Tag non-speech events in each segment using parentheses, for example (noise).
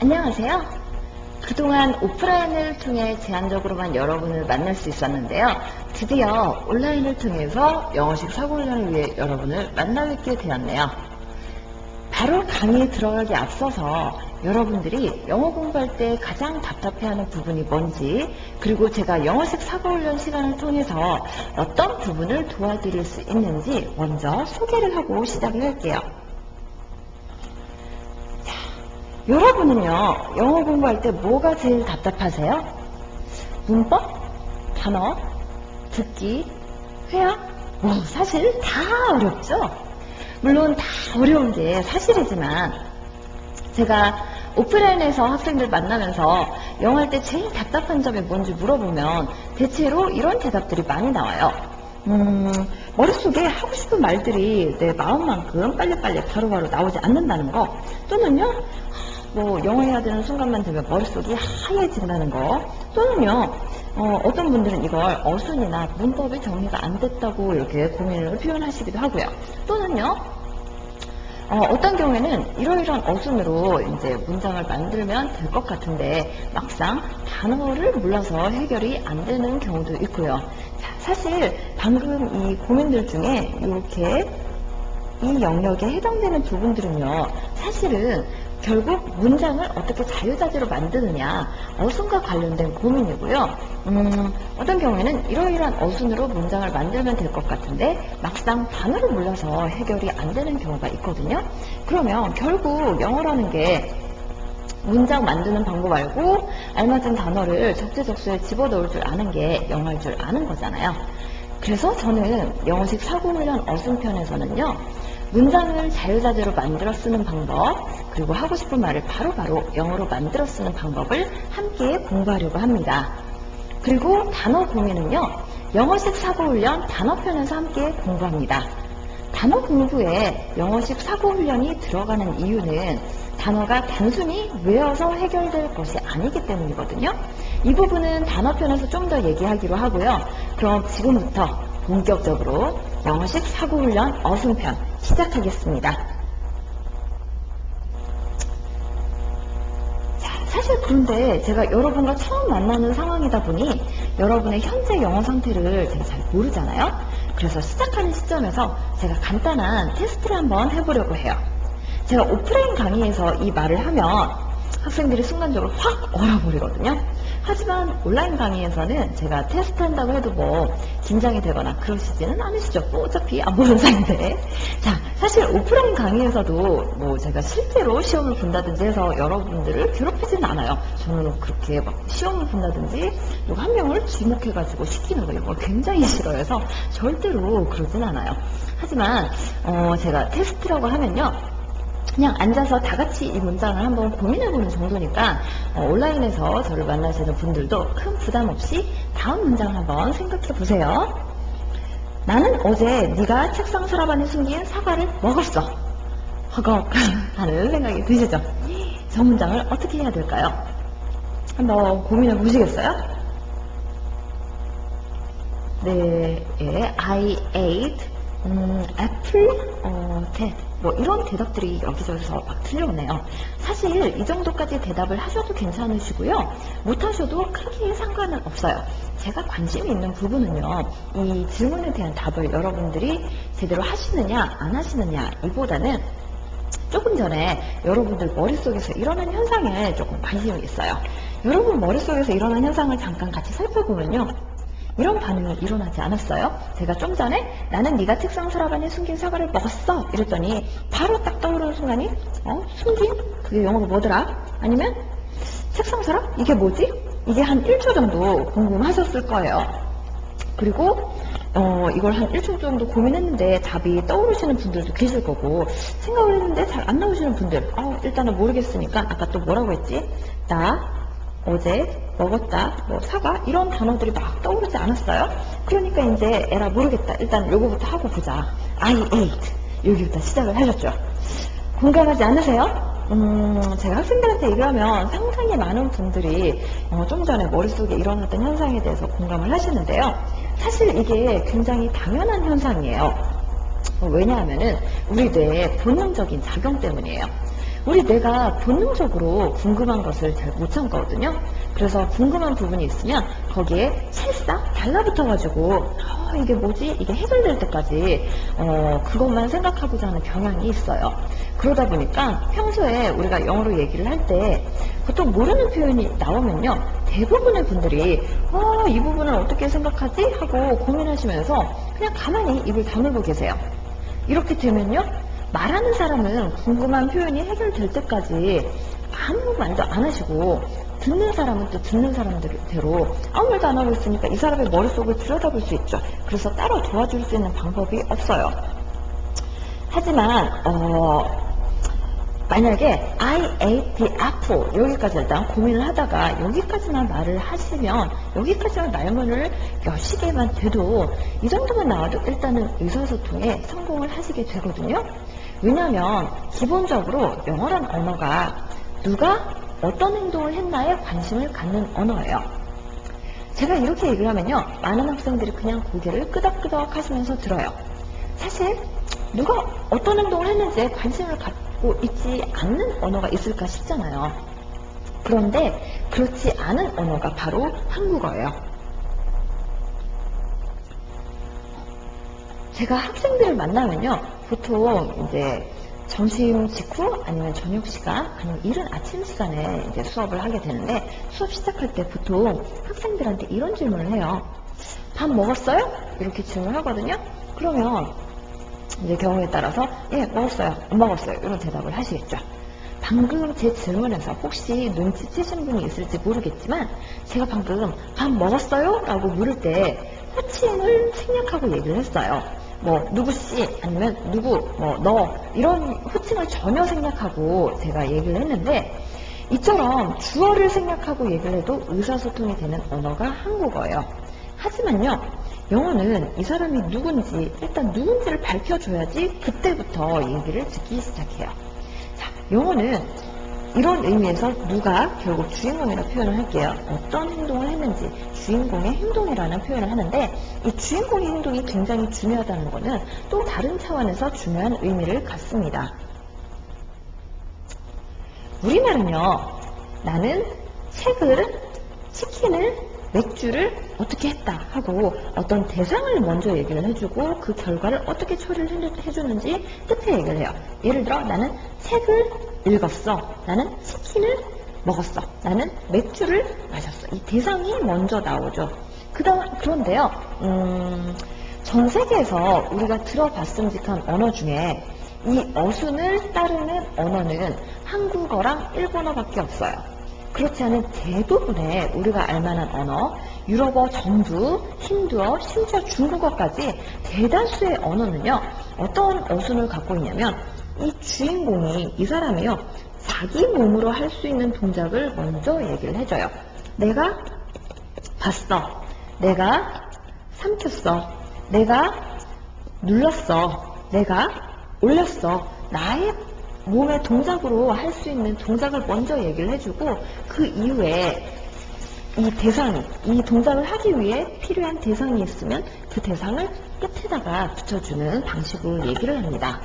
안녕하세요. 그동안 오프라인을 통해 제한적으로만 여러분을 만날 수 있었는데요. 드디어 온라인을 통해서 영어식 사고훈련을 위해 여러분을 만나뵙게 되었네요. 바로 강의에 들어가기 앞서서 여러분들이 영어 공부할 때 가장 답답해하는 부분이 뭔지 그리고 제가 영어식 사고훈련 시간을 통해서 어떤 부분을 도와드릴 수 있는지 먼저 소개를 하고 시작을 할게요. 여러분은요, 영어 공부할 때 뭐가 제일 답답하세요? 문법? 단어? 듣기? 회화? 뭐, 사실 다 어렵죠? 물론 다 어려운 게 사실이지만, 제가 오프라인에서 학생들 만나면서 영어 할 때 제일 답답한 점이 뭔지 물어보면 대체로 이런 대답들이 많이 나와요. 음, 머릿속에 하고 싶은 말들이 내 마음만큼 빨리빨리 바로바로 나오지 않는다는 거, 또는요, 뭐 영어 해야 되는 순간만 되면 머릿속이 하얘진다는 거 또는요 어, 떤 분들은 이걸 어순이나 문법이 정리가 안 됐다고 이렇게 고민을 표현하시기도 하고요 또는요 어, 떤 경우에는 이러이러한 어순으로 이제 문장을 만들면 될 것 같은데 막상 단어를 몰라서 해결이 안 되는 경우도 있고요. 자, 사실 방금 이 고민들 중에 이렇게 이 영역에 해당되는 부분들은요, 사실은 결국 문장을 어떻게 자유자재로 만드느냐 어순과 관련된 고민이고요. 음, 어떤 경우에는 이러이러한 어순으로 문장을 만들면 될 것 같은데 막상 단어를 몰라서 해결이 안 되는 경우가 있거든요. 그러면 결국 영어라는 게 문장 만드는 방법 알고 알맞은 단어를 적재적소에 집어넣을 줄 아는 게 영어일 줄 아는 거잖아요. 그래서 저는 영어식 사고훈련 어순편에서는요. 문장을 자유자재로 만들어 쓰는 방법, 그리고 하고 싶은 말을 바로 바로 영어로 만들어 쓰는 방법을 함께 공부하려고 합니다. 그리고 단어 공유는요, 영어식 사고훈련 단어편에서 함께 공부합니다. 단어 공부에 영어식 사고훈련이 들어가는 이유는 단어가 단순히 외워서 해결될 것이 아니기 때문이거든요. 이 부분은 단어편에서 좀 더 얘기하기로 하고요. 그럼 지금부터 본격적으로 영어식 사고훈련 어순편 시작하겠습니다. 자, 사실 그런데 제가 여러분과 처음 만나는 상황이다 보니 여러분의 현재 영어 상태를 제가 잘 모르잖아요. 그래서 시작하는 시점에서 제가 간단한 테스트를 한번 해보려고 해요. 제가 오프라인 강의에서 이 말을 하면 학생들이 순간적으로 확 얼어버리거든요. 하지만 온라인 강의에서는 제가 테스트 한다고 해도 뭐 긴장이 되거나 그러시지는 않으시죠. 뭐 어차피 안 보는 (laughs) 사이인데. 자, 사실 오프라인 강의에서도 뭐 제가 실제로 시험을 본다든지 해서 여러분들을 괴롭히지는 않아요. 저는 그렇게 막 시험을 본다든지 누가 한 명을 지목해가지고 시키는 거 이런 걸 굉장히 싫어해서 절대로 그러진 않아요. 하지만 어, 제가 테스트라고 하면요. 그냥 앉아서 다 같이 이 문장을 한번 고민해보는 정도니까 어, 온라인에서 저를 만나시는 분들도 큰 부담 없이 다음 문장을 한번 생각해 보세요. 나는 어제 네가 책상 서랍 안에 숨긴 사과를 먹었어. 허걱 (laughs) 하는 생각이 드시죠? 저 문장을 어떻게 해야 될까요? 한번 고민해 보시겠어요? 네, 예, I ate 음, apple 어, that 뭐 이런 대답들이 여기저기서 막 들려오네요. 사실 이 정도까지 대답을 하셔도 괜찮으시고요. 못하셔도 크게 상관은 없어요. 제가 관심이 있는 부분은요. 이 질문에 대한 답을 여러분들이 제대로 하시느냐 안 하시느냐 이보다는 조금 전에 여러분들 머릿속에서 일어난 현상에 조금 관심이 있어요. 여러분 머릿속에서 일어난 현상을 잠깐 같이 살펴보면요. 이런 반응이 일어나지 않았어요. 제가 좀 전에 나는 네가 책상 서랍 안에 숨긴 사과를 먹었어 이랬더니 바로 딱 떠오르는 순간이 어? 숨긴? 그게 영어로 뭐더라? 아니면 책상 서랍? 이게 뭐지? 이게 한 1초 정도 궁금하셨을 거예요. 그리고 어, 이걸 한 1초 정도 고민했는데 답이 떠오르시는 분들도 계실 거고 생각을 했는데 잘 안 나오시는 분들 어, 일단은 모르겠으니까 아까 또 뭐라고 했지? 나 어제 먹었다, 뭐 사과 이런 단어들이 막 떠오르지 않았어요? 그러니까 이제 에라 모르겠다. 일단 요거부터 하고 보자. I ate 여기부터 시작을 하셨죠. 공감하지 않으세요? 음, 제가 학생들한테 얘기를 하면 상당히 많은 분들이 어, 좀 전에 머릿속에 일어났던 현상에 대해서 공감을 하시는데요. 사실 이게 굉장히 당연한 현상이에요. 어, 왜냐하면은 우리 뇌의 본능적인 작용 때문이에요. 우리 뇌가 본능적으로 궁금한 것을 잘 못 참거든요. 그래서 궁금한 부분이 있으면 거기에 찰싹 달라붙어가지고 어, 이게 뭐지? 이게 해결될 때까지 어, 그것만 생각하고자 하는 경향이 있어요. 그러다 보니까 평소에 우리가 영어로 얘기를 할 때 보통 모르는 표현이 나오면요. 대부분의 분들이 어, 이 부분을 어떻게 생각하지? 하고 고민하시면서 그냥 가만히 입을 다물고 계세요. 이렇게 되면요. 말하는 사람은 궁금한 표현이 해결될 때까지 아무 말도 안 하시고 듣는 사람은 또 듣는 사람대로 아무 말도 안 하고 있으니까 이 사람의 머릿속을 들여다볼 수 있죠. 그래서 따로 도와줄 수 있는 방법이 없어요. 하지만 어, 만약에 I ate the apple 여기까지 일단 고민을 하다가 여기까지만 말을 하시면 여기까지만 말문을 여시게만 돼도 이 정도만 나와도 일단은 의사소통에 성공을 하시게 되거든요. 왜냐하면 기본적으로 영어란 언어가 누가 어떤 행동을 했나에 관심을 갖는 언어예요. 제가 이렇게 얘기를 하면요. 많은 학생들이 그냥 고개를 끄덕끄덕 하시면서 들어요. 사실 누가 어떤 행동을 했는지에 관심을 갖 고 있지 않는 언어가 있을까 싶잖아요. 그런데 그렇지 않은 언어가 바로 한국어예요. 제가 학생들을 만나면요. 보통 이제 점심 직후 아니면 저녁 시간 아니면 이른 아침 시간에 이제 수업을 하게 되는데 수업 시작할 때 보통 학생들한테 이런 질문을 해요. 밥 먹었어요? 이렇게 질문하거든요. 그러면 이제 경우에 따라서 예 먹었어요. 안 먹었어요. 이런 대답을 하시겠죠. 방금 제 질문에서 혹시 눈치채신 분이 있을지 모르겠지만 제가 방금 밥 먹었어요? 라고 물을 때 호칭을 생략하고 얘기를 했어요. 뭐 누구씨? 아니면 누구? 뭐 너? 이런 호칭을 전혀 생략하고 제가 얘기를 했는데 이처럼 주어를 생략하고 얘기를 해도 의사소통이 되는 언어가 한국어예요. 하지만요 영어는 이 사람이 누군지 일단 누군지를 밝혀줘야지 그때부터 얘기를 듣기 시작해요. 자, 영어는 이런 의미에서 누가 결국 주인공이라 표현을 할게요. 어떤 행동을 했는지 주인공의 행동이라는 표현을 하는데 이 주인공의 행동이 굉장히 중요하다는 것은 또 다른 차원에서 중요한 의미를 갖습니다. 우리말은요. 나는 책을 치킨을 맥주를 어떻게 했다 하고 어떤 대상을 먼저 얘기를 해주고 그 결과를 어떻게 처리를 해주는지 끝에 얘기를 해요. 예를 들어 나는 책을 읽었어. 나는 치킨을 먹었어. 나는 맥주를 마셨어. 이 대상이 먼저 나오죠. 그다, 그런데요, 음, 전 세계에서 우리가 들어봤음직한 언어 중에 이 어순을 따르는 언어는 한국어랑 일본어밖에 없어요. 그렇지 않은 대부분의 우리가 알만한 언어, 유럽어 전부, 힌두어, 심지어 중국어까지 대다수의 언어는요, 어떤 어순을 갖고 있냐면, 이 주인공이, 이 사람이요, 자기 몸으로 할 수 있는 동작을 먼저 얘기를 해줘요. 내가 봤어. 내가 삼켰어. 내가 눌렀어. 내가 올렸어. 나의 몸의 동작으로 할 수 있는 동작을 먼저 얘기를 해주고 그 이후에 이 대상이, 이 동작을 하기 위해 필요한 대상이 있으면 그 대상을 끝에다가 붙여주는 방식으로 얘기를 합니다.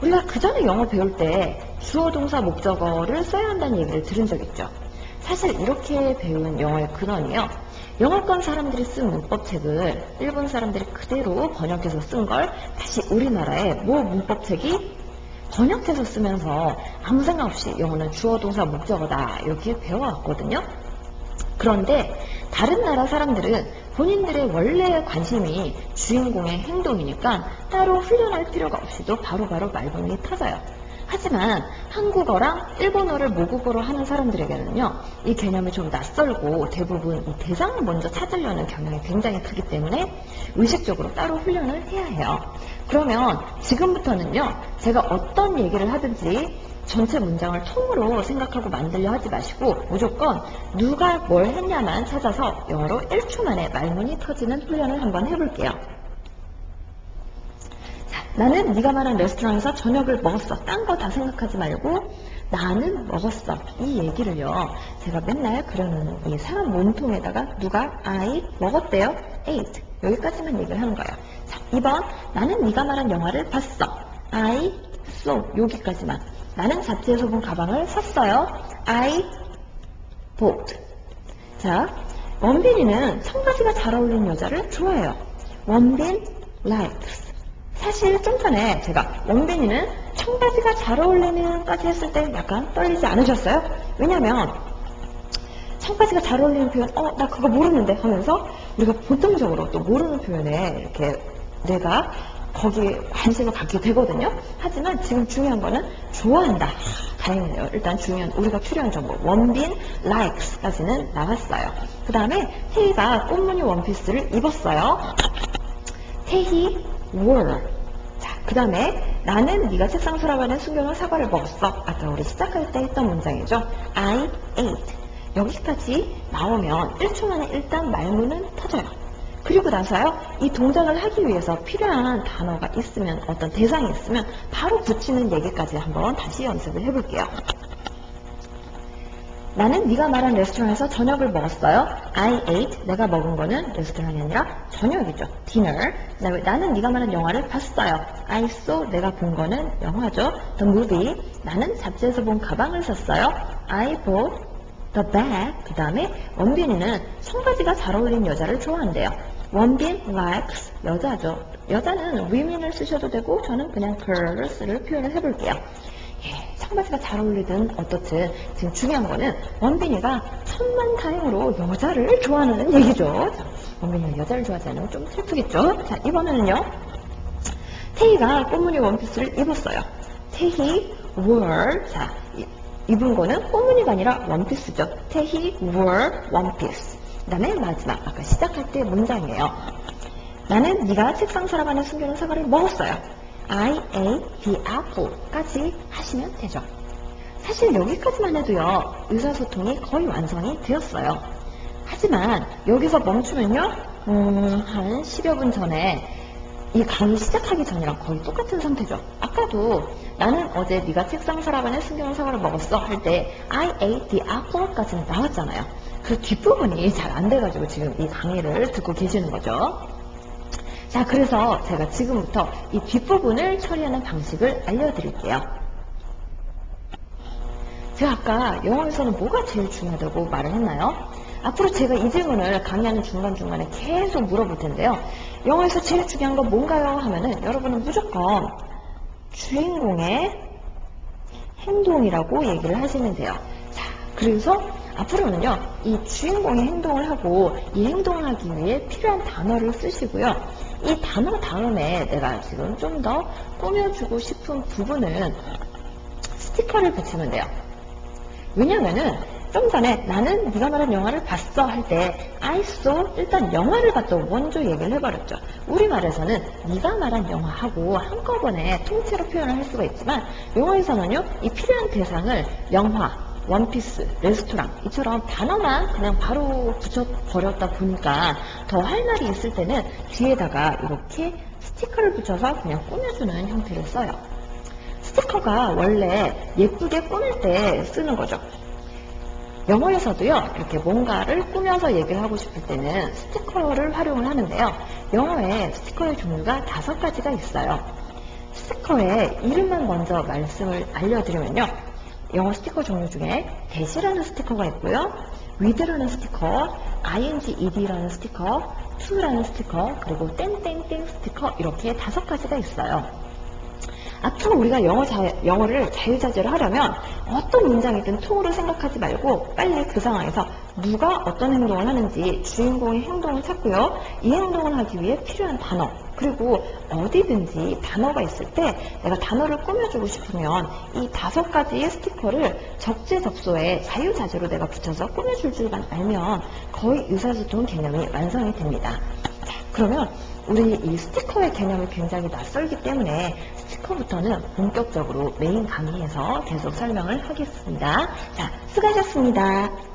우리가 그 전에 영어 배울 때 주어 동사 목적어를 써야 한다는 얘기를 들은 적 있죠. 사실 이렇게 배운 영어의 근원이요. 영어권 사람들이 쓴 문법책을 일본 사람들이 그대로 번역해서 쓴 걸 다시 우리나라의 모 문법책이 번역해서 쓰면서 아무 생각 없이 영어는 주어 동사 목적어다 이렇게 배워왔거든요. 그런데 다른 나라 사람들은 본인들의 원래의 관심이 주인공의 행동이니까 따로 훈련할 필요가 없이도 바로바로 말문이 터져요. 하지만 한국어랑 일본어를 모국어로 하는 사람들에게는요, 이 개념이 좀 낯설고 대부분 이 대상을 먼저 찾으려는 경향이 굉장히 크기 때문에 의식적으로 따로 훈련을 해야 해요. 그러면 지금부터는요, 제가 어떤 얘기를 하든지 전체 문장을 통으로 생각하고 만들려 하지 마시고 무조건 누가 뭘 했냐만 찾아서 영어로 1초 만에 말문이 터지는 훈련을 한번 해볼게요. 자, 나는 네가 말한 레스토랑에서 저녁을 먹었어. 딴 거 다 생각하지 말고 나는 먹었어. 이 얘기를요. 제가 맨날 그러는 이 사람 몸통에다가 누가 I 먹었대요. ate. 여기까지만 얘기를 하는 거예요. 자, 2번 나는 네가 말한 영화를 봤어. I saw. 여기까지만. 나는 잡지에서 본 가방을 샀어요. I bought. 자, 원빈이는 청바지가 잘 어울리는 여자를 좋아해요. 원빈 likes. 사실 좀 전에 제가 원빈이는 청바지가 잘 어울리는까지 했을 때 약간 떨리지 않으셨어요? 왜냐면 청바지가 잘 어울리는 표현, 어, 나 그거 모르는데 하면서 우리가 보통적으로 또 모르는 표현에 이렇게 내가 거기에 관심을 갖게 되거든요. 하지만 지금 중요한 거는 좋아한다. 다행이네요. 일단 중요한 우리가 필요한 정보 원빈 likes까지는 나왔어요. 그 다음에 태희가 꽃무늬 원피스를 입었어요. 태희 wore. 자, 그 다음에 나는 네가 책상 서랍안에 숨겨놓은 사과를 먹었어. 아까 우리 시작할 때 했던 문장이죠. I ate. 여기까지 나오면 1초 만에 일단 말문은 터져요. 그리고 나서요, 이 동작을 하기 위해서 필요한 단어가 있으면, 어떤 대상이 있으면 바로 붙이는 얘기까지 한번 다시 연습을 해볼게요. 나는 네가 말한 레스토랑에서 저녁을 먹었어요. I ate. 내가 먹은 거는 레스토랑이 아니라 저녁이죠. dinner. 그다음에 나는 네가 말한 영화를 봤어요. I saw. 내가 본 거는 영화죠. The movie. 나는 잡지에서 본 가방을 샀어요. I bought the bag. 그 다음에 원빈이는 청바지가 잘 어울리는 여자를 좋아한대요. 원빈 likes 여자죠. 여자는 women을 쓰셔도 되고 저는 그냥 girls를 표현을 해볼게요. 예, 청바지가 잘 어울리든 어떻든 지금 중요한 거는 원빈이가 천만 다행으로 여자를 좋아하는 얘기죠. 자, 원빈이가 여자를 좋아하지 않으면 좀 슬프겠죠. 자, 이번에는요. 태희가 꽃무늬 원피스를 입었어요. 태희 wore 자 이- 입은 거는 꽃무늬가 아니라 원피스죠. 태희 wore 원피스. 그 다음에 마지막 아까 시작할 때 문장이에요. 나는 네가 책상 서랍 안에 숨겨놓은 사과를 먹었어요. I ate the apple까지 하시면 되죠. 사실 여기까지만 해도요, 의사소통이 거의 완성이 되었어요. 하지만 여기서 멈추면요, 음, 한 10여 분 전에 이 강의 시작하기 전이랑 거의 똑같은 상태죠. 아까도 나는 어제 네가 책상 안에 숨겨놓은 사과를 먹었어 할 때 I ate the apple까지는 나왔잖아요. 그 뒷부분이 잘 안 돼가지고 지금 이 강의를 듣고 계시는 거죠. 자, 그래서 제가 지금부터 이 뒷부분을 처리하는 방식을 알려드릴게요. 제가 아까 영어에서는 뭐가 제일 중요하다고 말을 했나요? 앞으로 제가 이 질문을 강의하는 중간중간에 계속 물어볼 텐데요. 영어에서 제일 중요한 건 뭔가요? 하면은 여러분은 무조건 주인공의 행동이라고 얘기를 하시면 돼요. 자, 그래서 앞으로는요, 이 주인공의 행동을 하고 이 행동을 하기 위해 필요한 단어를 쓰시고요. 이 단어 다음에 내가 지금 좀 더 꾸며주고 싶은 부분은 스티커를 붙이면 돼요. 왜냐면은 좀 전에 나는 네가 말한 영화를 봤어 할 때 I saw 일단 영화를 봤다고 먼저 얘기를 해버렸죠. 우리말에서는 네가 말한 영화하고 한꺼번에 통째로 표현을 할 수가 있지만 영어에서는요 이 필요한 대상을 영화, 원피스, 레스토랑 이처럼 단어만 그냥 바로 붙여버렸다 보니까 더 할 말이 있을 때는 뒤에다가 이렇게 스티커를 붙여서 그냥 꾸며주는 형태를 써요. 스티커가 원래 예쁘게 꾸밀 때 쓰는 거죠. 영어에서도요, 이렇게 뭔가를 꾸며서 얘기를 하고 싶을 때는 스티커를 활용을 하는데요. 영어에 스티커의 종류가 다섯 가지가 있어요. 스티커의 이름만 먼저 말씀을 알려드리면요. 영어 스티커 종류 중에 대시라는 스티커가 있고요. with라는 스티커, inged라는 스티커, to라는 스티커, 그리고 땡땡땡 스티커 이렇게 다섯 가지가 있어요. 앞으로 우리가 영어 자, 영어를 자유자재로 하려면 어떤 문장이든 통으로 생각하지 말고 빨리 그 상황에서 누가 어떤 행동을 하는지 주인공의 행동을 찾고요. 이 행동을 하기 위해 필요한 단어 그리고 어디든지 단어가 있을 때 내가 단어를 꾸며주고 싶으면 이 다섯 가지의 스티커를 적재적소에 자유자재로 내가 붙여서 꾸며줄 줄만 알면 거의 의사소통 개념이 완성이 됩니다. 자, 그러면 우리 이 스티커의 개념이 굉장히 낯설기 때문에 스티커부터는 본격적으로 메인 강의에서 계속 설명을 하겠습니다. 자, 수고하셨습니다.